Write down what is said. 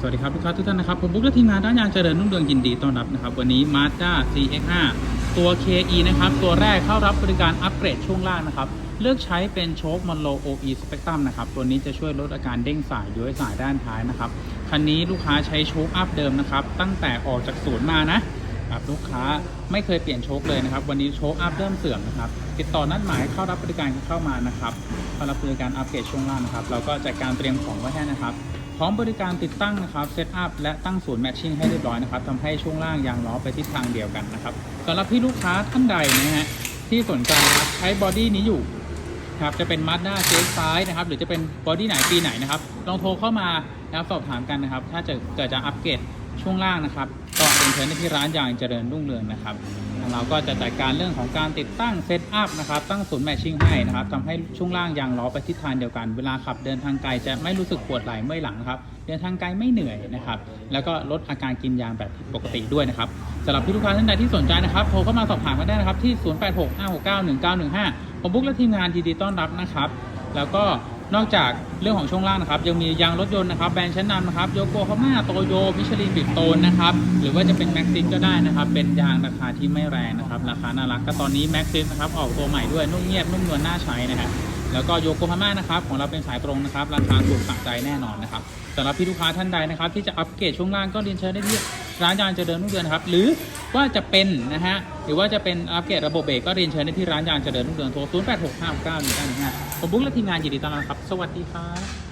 สวัสดีครับลูกค้าทุกท่านนะครับ ผมบุ๊กและทีมงานด้านยางเจริญรุ่งเรืองยินดีต้อนรับนะครับ วันนี้ Mazda CX-5 ตัว KE นะครับ ตัวแรกเข้ารับบริการอัปเกรดช่วงล่างนะครับ เลือกใช้เป็นโชคมอนโล OE Spectrum นะครับ ตัวนี้จะช่วยลดอาการเด้งสายย้วยสายด้านท้ายนะครับ คันนี้ลูกค้าใช้โชคอัพเดิมนะครับ ตั้งแต่ออกจากศูนย์มานะครับลูกค้าไม่เคยเปลี่ยนโชคเลยนะครับ วันนี้โชคอัพเริ่มเสื่อมนะครับ ติดต่อนัดหมายเข้ารับบริการเข้ามานะครับเข้ารับบริการอัปเกรดช่วงล่างนะครับ เราก็จัดการเตรียมของไว้ให้นะครับ พร้อมบริการติดตั้งนะครับเซตอัพและตั้งศูนย์แมทชิ่งให้เรียบร้อยนะครับทำให้ช่วงล่างยางล้อไปทิศทางเดียวกันนะครับสำหรับพี่ลูกค้าท่านใดนะฮะที่สนใจครับใช้บอดี้นี้อยู่ครับจะเป็น Mazda CX-5 นะครับหรือจะเป็นบอดี้ไหนปีไหนนะครับลองโทรเข้ามานะครับสอบถามกันนะครับ ถ้าจะเกิดจะอัปเกรดช่วงล่างนะครับก็เป็นเชิญที่ร้านยางเจริญรุ่งเรืองนะครับ ทางเราก็จะจัดการเรื่องของการติดตั้งเซตอัพนะครับ ตั้งศูนย์แมทชิ่งให้นะครับทำให้ช่วงล่างยางล้อไปทิศทางเดียวกัน เวลาขับเดินทางไกลจะไม่รู้สึกปวดไหล่เมื่อยหลังนะครับ เดินทางไกลไม่เหนื่อยนะครับ แล้วก็ลดอาการกินยางแบบผิดปกติด้วยนะครับสำหรับพี่ลูกค้าท่านใดที่สนใจนะครับโทรเข้ามาสอบถามกันได้นะครับที่ 0865691915 ผมบุ๊กและทีมงานยินดีต้อนรับนะครับ แล้วก็ นอกจากเรื่องของช่วงล่างนะครับ ยังมียางรถยนต์นะครับแบรนด์ชั้นนำนะครับโยโกฮาม่าโตโยมิชลินบิดโตนนะครับ หรือว่าจะเป็นแม็กซิสก็ได้นะครับ เป็นยางราคาที่ไม่แรงนะครับ ราคาน่ารักก็ตอนนี้แม็กซิสนะครับออกตัวใหม่ด้วยนุ่มเงียบนุ่มนวลน่าใช้นะฮะแล้วก็โยโกฮาม่านะครับของเราเป็นสายตรงนะครับ ราคาถูกสะใจแน่นอนนะครับสำหรับพี่ลูกค้าท่านใดนะครับ ที่จะอัปเกรดช่วงล่างก็เรียนเชิญได้ที่ ร้านยางเจริญรุ่งเรืองนครับหรือว่าจะเป็นนะฮะหรือว่าจะเป็นอัปเกรดระบบเบรกก็เรียนเชิญได้ที่ร้านยางเจริญรุ่งเรืองโทร 0 8 6 5 9 1 9 1 5ผมบุ๊กและทีมงานยินดีต้อนรับครับ สวัสดีครับ